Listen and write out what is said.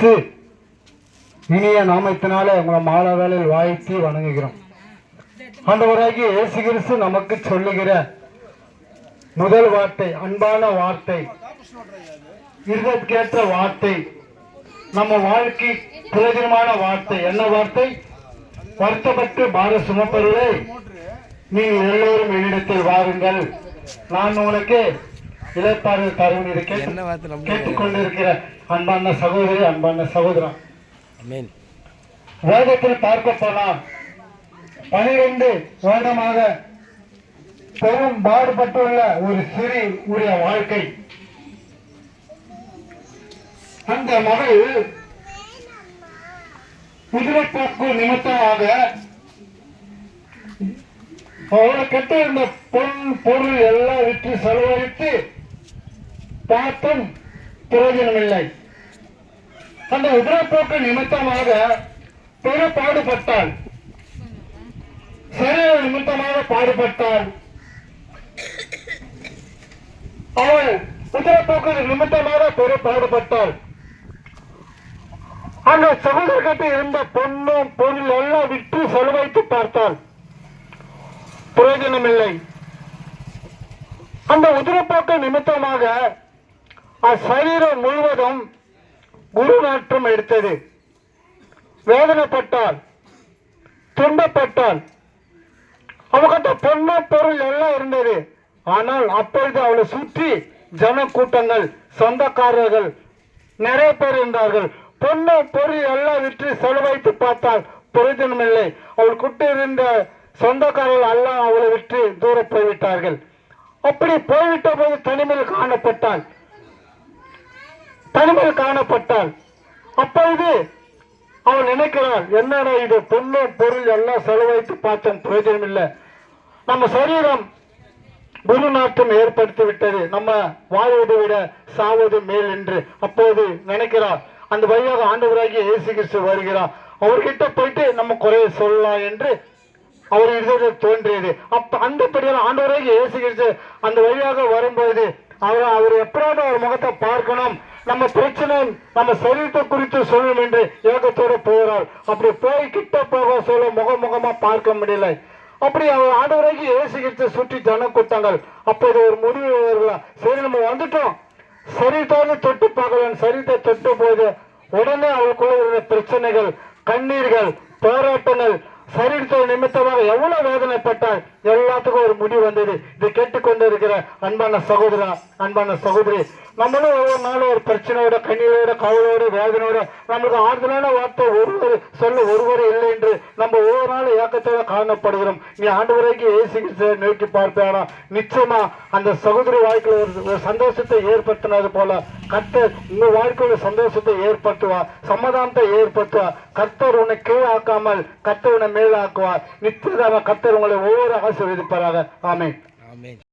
இயேசு இனிய நாமத்தினால உங்களை மாலை வேலையில் வாழ்த்தி வணங்குகிறோம். ஆண்டவராகி இயேசு கிறிஸ்து நமக்கு சொல்லுகிற முதல் வார்த்தை அன்பான வார்த்தை இருதற்கேற்ற வார்த்தை நம்ம வாழ்க்கை பிரயோஜனமான வார்த்தை. என்ன வார்த்தை? வருத்தப்பட்டு பார சுமப்பவர்களே நீங்கள் எல்லோரும் என்னிடத்தில் வாருங்கள். நான் உனக்கு வார்த்தை நம்ம கேட்டுக்கொண்டிருக்கிற அன்பான சகோதரி அன்பான சகோதரன் வேதத்தில் பார்க்க போனால் பனிரெண்டு வருடமாக பெரும் பாடுபட்டுள்ள ஒரு சிறி உடைய வாழ்க்கை. அந்த மகள் குதிரைப்போக்கு நிமித்தமாக அவளை கட்ட இருந்த பொன் பொருள் எல்லாம் விற்று செலவழித்து பார்த்தும் பிரயோஜனமில்லை அந்த உதிரப்போக்கு நிமித்தமாக பெரு பாடுபட்டாள் சரீர நிமித்தமாக பாடுபட்டாள் அவள் உதிரப்போக்கு நிமித்தமாக பெரு பாடுபட்டாள் அந்த சகோதரர்கிட்ட இருந்த பொண்ணும் பொருள் எல்லாம் விற்று செலவைத்து பார்த்தாள் பிரயோஜனமில்லை அந்த உதிரப்போக்கு நிமித்தமாக அச்சரீரம் முழுவதும் குரு நாற்றம் எடுத்தது. வேதனைப்பட்டால் துன்பப்பட்டால் அவகிட்ட பொண்ணு பொருள் எல்லாம் இருந்தது. ஆனால் அப்பொழுது அவளை சுற்றி ஜன கூட்டங்கள் சொந்தக்காரர்கள் நிறைய பேர் இருந்தார்கள். பொண்ணு பொருள் எல்லாம் விற்று செலவழித்து பார்த்தால் பிரயோஜனமில்லை அவள் குட்டி இருந்த சொந்தக்காரர்கள் எல்லாம் அவளை விற்று தூர போய்விட்டார்கள். அப்படி போய்விட்ட போது தனிமையில் காணப்பட்டாள். தனிமையில் காணப்பட்டாள் அப்பொழுது அவள் நினைக்கிறாள் என்னடா இது? பொண்ணு பொருள் எல்லாம் செலவழித்து பார்த்தோம் பிரயோஜனம் இல்லை நம்ம சரீரம் குரு நாட்டம் ஏற்படுத்தி விட்டது நம்ம வாழ்வதை விட சாவது மேல் என்று. அப்போது நினைக்கிறார் அந்த வழியாக ஆண்டவராகிய இயேசு கிறிஸ்து வருகிறார். அவர்கிட்ட போயிட்டு நம்ம குறைய சொல்லலாம் என்று அவர் இதயத்தில் தோன்றியது. அப்ப அந்தபடியால் ஆண்டவராகிய இயேசு கிறிஸ்து அந்த வழியாக வரும்போது அவர் அவர் எப்படியாவது அவர் முகத்தை பார்க்கணும். நம்ம பிரச்சனை நம்ம சரீரத்தை குறித்து சொல்லணும் என்று ஏகத்தோட போகிறார். அப்படி போய் கிட்ட போக சொல்ல முகமுகமா பார்க்க முடியல. அப்படி அவர் ஆண்டவரைக்கு இயேசு கிறிஸ்து சுற்றி ஜன கூட்டங்கள். அப்போது ஒரு முடிவு சரி நம்ம வந்துட்டோம். சரீரத்தோடு தொட்டு பார்க்கலாம். சரீரத்தை தொட்டு போது உடனே அவருக்குள்ள இருந்த பிரச்சனைகள் கண்ணீர்கள் போராட்டங்கள் சரீரத்தோடு நிமித்தமாக எவ்வளவு வேதனைப்பட்டால் எல்லாத்துக்கும் ஒரு முடிவு வந்தது. இதை கேட்டுக்கொண்டு இருக்கிற அன்பான சகோதரா அன்பான சகோதரி நம்மளும் ஒவ்வொரு நாளும் ஒரு பிரச்சனையோட கண்ணீரோட கவலையோட வேதனையோட நம்மளுக்கு ஆறுதலான வார்த்தை ஒருவர் சொல்ல ஒருவர் இல்லை என்று நம்ம ஒவ்வொரு நாளும் ஏக்கத்தோட காணப்படுகிறோம். நீ ஆண்டு வரைக்கும் ஏசி நோக்கி பார்ப்பாரா நிச்சயமா அந்த சகோதரி வாழ்க்கையில் ஒரு ஒரு சந்தோஷத்தை ஏற்படுத்தினது போல கர்த்தர் உங்க வாழ்க்கையில சந்தோஷத்தை ஏற்படுத்துவா சமாதானத்தை ஏற்படுத்துவா. கர்த்தர் உன்னை கீழாக்காமல் கர்த்தர் உன்னை மேலாக்குவார். நிச்சயமாக கர்த்தர் உங்களை ஒவ்வொரு ஆசீர்வதிப்பாராக ஆமென் ஆமேன்